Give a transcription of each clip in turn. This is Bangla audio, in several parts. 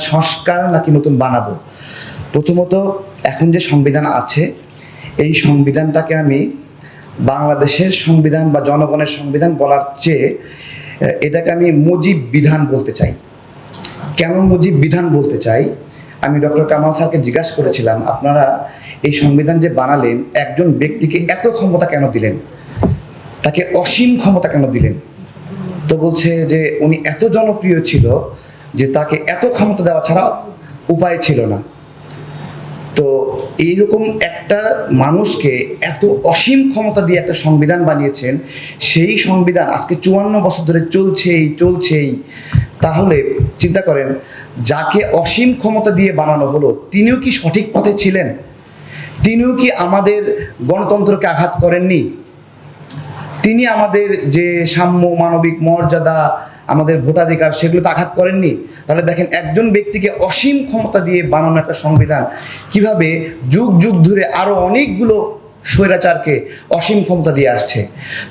সংস্কার নাকি নতুন বানাবো? প্রথমত এখন যে সংবিধান আছে, এই সংবিধানটাকে আমি বাংলাদেশের সংবিধান বা জনগণের সংবিধান বলার চেয়ে এটাকে আমি মুজিব বিধান বলতে চাই। কেন মুজিব বিধান বলতে চাই? আমি ডক্টর কামাল স্যারকে জিজ্ঞাসা করেছিলাম, আপনারা এই সংবিধান যে বানালেন, একজন ব্যক্তিকে এত ক্ষমতা কেন দিলেন? তাকে অসীম ক্ষমতা কেন দিলেন? তো বলছে যে, উনি এত জনপ্রিয় ছিল যে তাকে এত ক্ষমতা দেওয়া ছাড়া উপায় ছিল না। তো এইরকম একটা মানুষকে এত অসীম ক্ষমতা দিয়ে একটা সংবিধান বানিয়েছেন, সেই সংবিধান আজকে চুয়ান্ন বছর ধরে চলছেই চলছেই। তাহলে চিন্তা করেন, যাকে অসীম ক্ষমতা দিয়ে বানানো হলো, তিনিও কি সঠিক পথে ছিলেন? তিনিও কি আমাদের গণতন্ত্রকে আঘাত করেননি? তিনি আমাদের যে সাম্য মানবিক মর্যাদা আমাদের ভোটাধিকার সেগুলো তো আঘাত করেননি। তাহলে দেখেন একজন ব্যক্তিকে অসীম ক্ষমতা দিয়ে বানানো একটা সংবিধান, কীভাবে যুগ যুগ ধরে আরও অনেকগুলো স্বৈরাচারকে অসীম ক্ষমতা দিয়ে আসছে।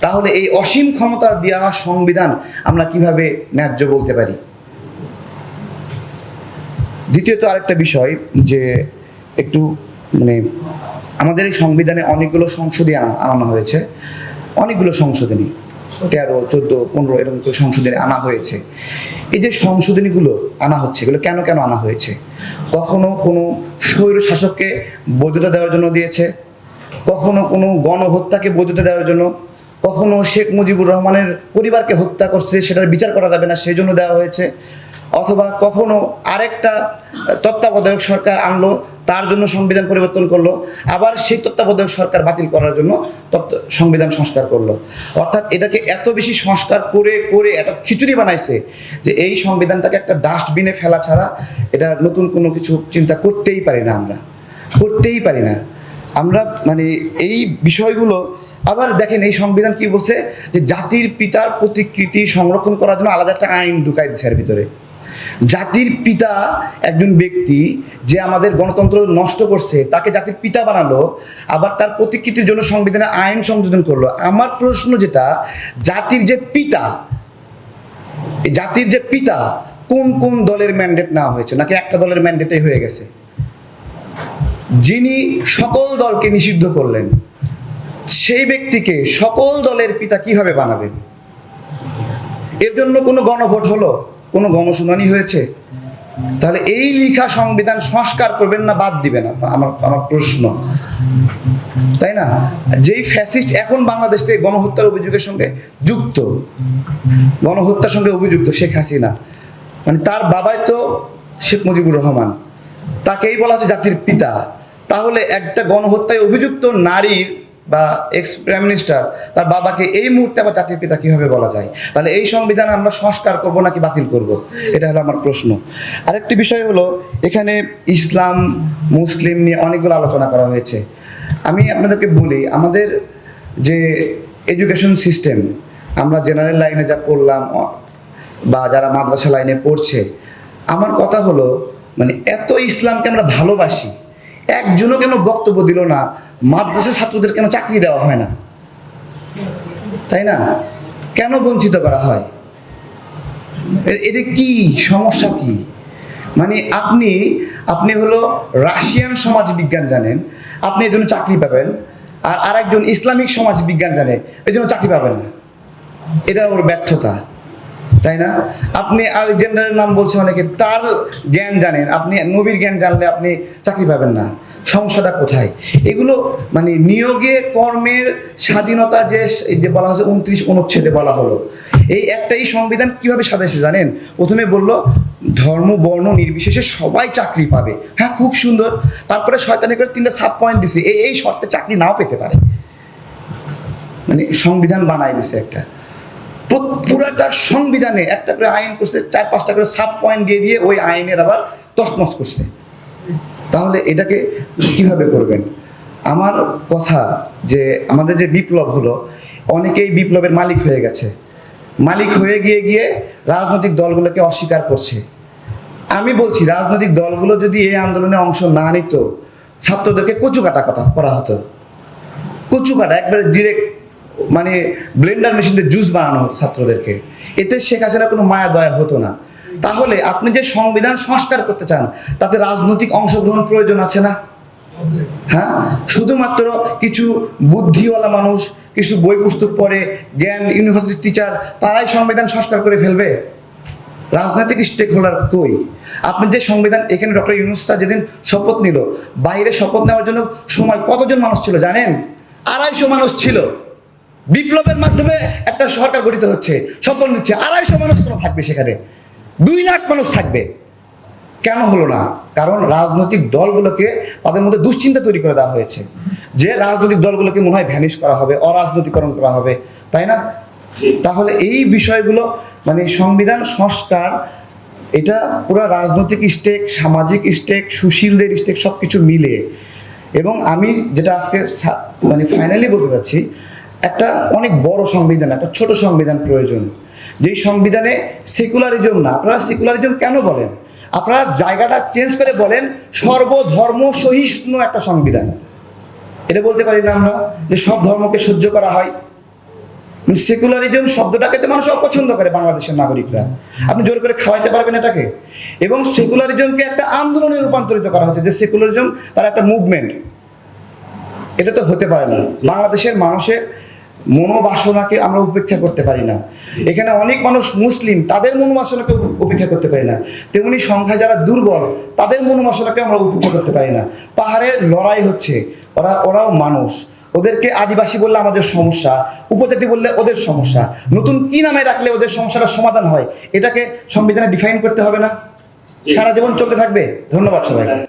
তাহলে এই অসীম ক্ষমতা দেওয়া সংবিধান আমরা কীভাবে ন্যায্য বলতে পারি? দ্বিতীয়ত আরেকটা বিষয় যে একটু মানে আমাদের এই সংবিধানে অনেকগুলো সংশোধনী আনা আনানো হয়েছে। অনেকগুলো সংশোধনী। তেরো, চোদ্দ, পনেরো এরকম করে সংশোধনী আনা হয়েছে। এই যে সংশোধনীগুলো আনা হচ্ছে, এগুলো কেন কেন আনা হয়েছে? কখনো কোনো স্বৈর শাসককে বৈধতা দেওয়ার জন্য দিয়েছে? কখনো কোনো গণহত্যাকে বৈধতা দেওয়ার জন্য? কখনো শেখ মুজিবুর রহমানের পরিবারকে হত্যা করছে সেটার বিচার করা যাবে না, সেই জন্য দেওয়া হয়েছে? অথবা কখনো আরেকটা তত্ত্বাবধায়ক সরকার আনলো, তার জন্য সংবিধান পরিবর্তন করল, আবার সেই তত্ত্বাবধায়ক সরকার বাতিল করার জন্য তত্ত্ব, সংবিধান সংস্কার করল। অর্থাৎ এটাকে এত বেশি সংস্কার করে করে একটা খিচুড়ি বানাইছে যে এই সংবিধানটাকে একটা ডাস্টবিনে ফেলা ছাড়া এটা নতুন কোনো কিছু চিন্তা করতেই পারি না আমরা। করতেই পারি না। আমরা মানে এই বিষয়গুলো, আবার দেখেন এই সংবিধান কি বলছে? যে জাতির পিতার প্রতিকৃতি সংরক্ষণ করার জন্য আলাদা একটা আইন ঢুকাই দিচ্ছে এর ভিতরে। জাতির পিতা একজন ব্যক্তি যে আমাদের গণতন্ত্র নষ্ট করছে, তাকে জাতির পিতা বানালো, আবার তার প্রতিকৃতির জন্য সংবিধানে আইন সংযোজন করল। আমার প্রশ্ন যেটা, জাতির যে পিতা জাতির যে পিতা, কোন কোন দলের ম্যান্ডেট নেওয়া হয়েছে? নাকি একটা দলের ম্যান্ডেটেই হয়ে গেছে? যিনি সকল দলকে নিষিদ্ধ করলেন, সেই ব্যক্তিকে সকল দলের পিতা কীভাবে বানাবেন? এর জন্য কোনো গণভোট হলো? কোনো গণশুনানি হয়েছে? তাহলে এই লিখা সংবিধান সংস্কার করবেন না, বাদ দিবেন আমার আমার প্রশ্ন। তাই না? যেই ফ্যাসিস্ট এখন বাংলাদেশ থেকে গণহত্যার অভিযোগের সঙ্গে যুক্ত, গণহত্যার সঙ্গে অভিযুক্ত শেখ হাসিনা মানে তার বাবাই তো শেখ মুজিবুর রহমান, তাকেই বলা হচ্ছে জাতির পিতা। তাহলে একটা গণহত্যায় অভিযুক্ত নারীর বা এক্স প্রাইম মিনিস্টার তার বাবাকে এই মুহূর্তে আবার জাতির পিতা কীভাবে বলা যায়? তাহলে এই সংবিধান আমরা সংস্কার করব নাকি বাতিল করব? এটা হলো আমার প্রশ্ন। আরেকটি বিষয় হলো, এখানে ইসলাম, মুসলিম নিয়ে অনেকগুলো আলোচনা করা হয়েছে। আমি আপনাদেরকে বলি, আমাদের যে এডুকেশন সিস্টেম আমরা জেনারেল লাইনে যা পড়লাম বা যারা মাদ্রাসা লাইনে পড়ছে, আমার কথা হলো মানে এত ইসলামকে আমরা ভালোবাসি একজনও কেন বক্তব্য দিল না? মাদ্রাসা ছাত্রদের কেন চাকরি দেওয়া হয় না? তাই না? কেন বঞ্চিত করা হয়? এটা কি সমস্যা কি? মানে আপনি আপনি হলো রাশিয়ান সমাজ বিজ্ঞান জানেন, আপনি এর জন্য চাকরি পাবেন, আর আরেকজন ইসলামিক সমাজ বিজ্ঞান জানে, এর জন্য চাকরি পাবে না। এটা ওর ব্যর্থতা। তাই না? আপনি আলেকজান্ডারের নাম বলছে অনেকে, তার জ্ঞান জানেন। আপনি নবীর জ্ঞান জানলে আপনি চাকরি পাবেন না। সমস্যাটা কোথায়? এগুলো মানে নিয়োগে কর্মের স্বাধীনতা যে যে বলা হচ্ছে উনত্রিশ অনুচ্ছেদে বলা হলো, এই একটাই সংবিধান কীভাবে সাজাইছে জানেন? প্রথমে বলল, ধর্ম, বর্ণ নির্বিশেষে সবাই চাকরি পাবে। হ্যাঁ খুব সুন্দর। তারপরে শয়তানি করে তিনটা সাব পয়েন্ট দিছে। এই এই শর্তে চাকরি নাও পেতে পারে। মানে সংবিধান বানাই দিছে একটা। পুরাটা সংবিধানে একটা করে আইন করছে, চার, পাঁচটা করে সাব পয়েন্ট দিয়ে দিয়ে ওই আইনের আবার তছনছ করছে। তাহলে এটাকে কীভাবে করবেন? আমার কথা যে আমাদের যে বিপ্লব হলো অনেকেই বিপ্লবের মালিক হয়ে গেছে। মালিক হয়ে গিয়ে গিয়ে রাজনৈতিক দলগুলোকে অস্বীকার করছে। আমি বলছি, রাজনৈতিক দলগুলো যদি এই আন্দোলনে অংশ না নিত, ছাত্রদেরকে কচু কাটা কথা করা হতো। কচু কাটা একবারে ডিরেক্ট মানে ব্লেন্ডার মেশিন জুস বানানো হতো ছাত্রদেরকে। এতে শেখ হাসিনা কোনো মায়া দয়া হতো না। তাহলে আপনি যে সংবিধান সংস্কার করতে চান, তাতে রাজনৈতিক অংশগ্রহণ প্রয়োজন আছে না? হ্যাঁ? শুধুমাত্র কিছু বুদ্ধিওয়ালা মানুষ, কিছু বই পুস্তক পড়ে, জ্ঞান ইউনিভার্সিটির টিচার তারাই সংবিধান সংস্কার করে ফেলবে? রাজনৈতিক স্টেক হোল্ডার কই? আপনি যে সংবিধান, এখানে ডক্টর ইউনুস যেদিন শপথ নিল, বাইরে শপথ নেওয়ার জন্য সময় কতজন মানুষ ছিল জানেন? আড়াইশো মানুষ ছিল। বিপ্লবের মাধ্যমে একটা সরকার গঠিত হচ্ছে শপথ নিচ্ছে, আড়াইশো মানুষ কোনো থাকবে সেখানে, দুই লাখ মানুষ থাকবে। কেন হলো না? কারণ রাজনৈতিক দলগুলোকে তাদের মধ্যে দুশ্চিন্তা তৈরি করে দেওয়া হয়েছে। যে রাজনৈতিক দলগুলোকে মনে হয় ভ্যানিশ করা হবে অরাজনৈতিকরণ করা হবে, তাই না? তাহলে এই বিষয়গুলো মানে সংবিধান, সংস্কার, এটা পুরো রাজনৈতিক স্টেক সামাজিক স্টেক সুশীলদের স্টেক সব কিছু মিলে এবং আমি যেটা আজকে মানে ফাইনালি বলতে চাচ্ছি একটা অনেক বড় সংবিধান, একটা ছোট সংবিধান প্রয়োজন। যেই সংবিধানে সেকুলারিজম না, আপনারা সেকুলারিজম কেন বলেন? আপনারা জায়গাটা চেঞ্জ করে বলেন, সর্বধর্ম সহিষ্ণু একটা সংবিধান। এটা বলতে পারি না আমরা, যে সব ধর্মকে সহ্য করা হয়। সেকুলারিজম শব্দটাকে তো মানুষ অপছন্দ করে বাংলাদেশের নাগরিকরা। আপনি জোর করে খাওয়াইতে পারবেন এটাকে। এবং সেকুলারিজমকে একটা আন্দোলনে রূপান্তরিত করা হচ্ছে, যে সেকুলারিজম তার একটা মুভমেন্ট এটা তো হতে পারে না। বাংলাদেশের মানুষের মনোবাসনাকে আমরা উপেক্ষা করতে পারি না। এখানে অনেক মানুষ মুসলিম তাদের মনোবাসনাকে উপ- উপেক্ষা করতে পারি না। তেমনি সংখ্যায় যারা দুর্বল তাদের মনোবাসনাকে আমরা উপেক্ষা করতে পারি না। পাহাড়ের লড়াই হচ্ছে ওরা ওরাও মানুষ। ওদেরকে আদিবাসী বললে আমাদের সমস্যা উপজাতি বললে ওদের সমস্যা। নতুন কি নামে রাখলে ওদের সমস্যাটা সমাধান হয় এটাকে সংবিধানে ডিফাইন করতে হবে না? সারা জীবন চলতে থাকবে। ধন্যবাদ সবাইকে।